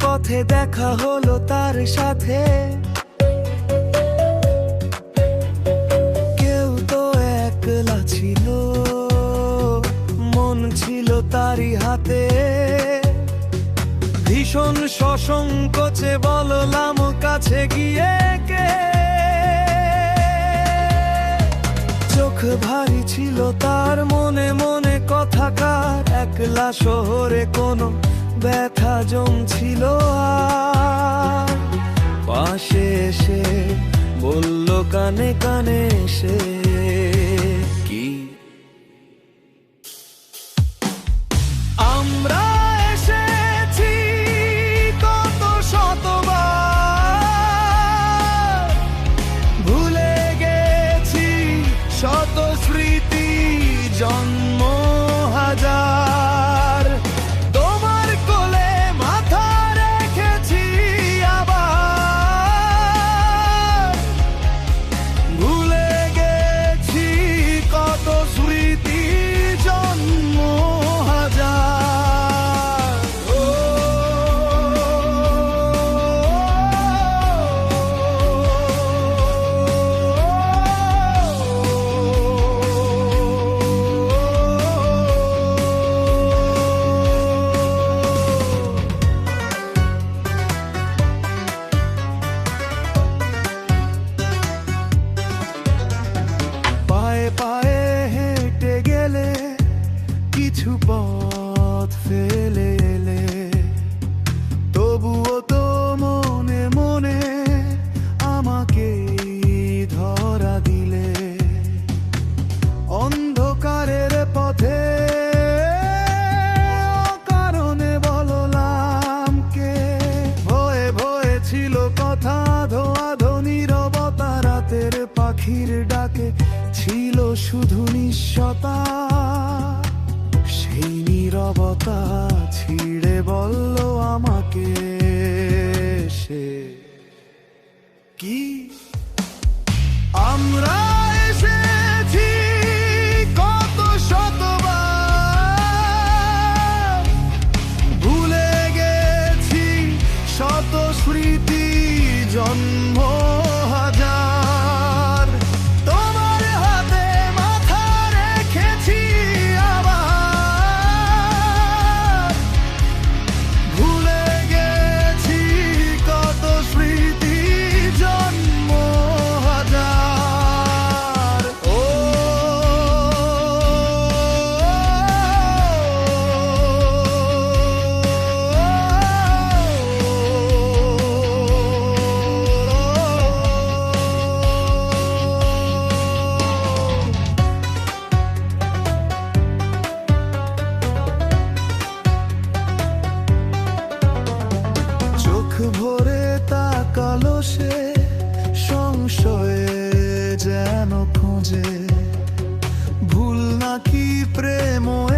পথে দেখা হলো তার সাথে। কেউ তো একলা ছিল, মন ছিল তারই হাতে। ভীষণ সসংকোচে বললাম, কাছে গিয়ে কে? চোখ ভারী ছিল তার মনে মনে কথাকার একলা শহরে কোনো ব্যথা জমছিল আর। পাশে এসে বলল কানে কানে সে কি পথ ফেলে এলে, তবুও তো মনে মনে আমাকে ধরা দিলে। অন্ধকারের পথে কারণে বললাম কে? ভয়ে ভয়ে ছিল কথা ধোয়া নীরবতা রাতের পাখির ডাকে ছিল শুধু নিঃসতা। নীরবতা ছিঁড়ে বলল আমাকে সে কি? আমরা এসেছি কত শতবার। ভুলে গেছি জন্ম সে সংশয়ে যেন খোঁজে। ভুল নাকি প্রেম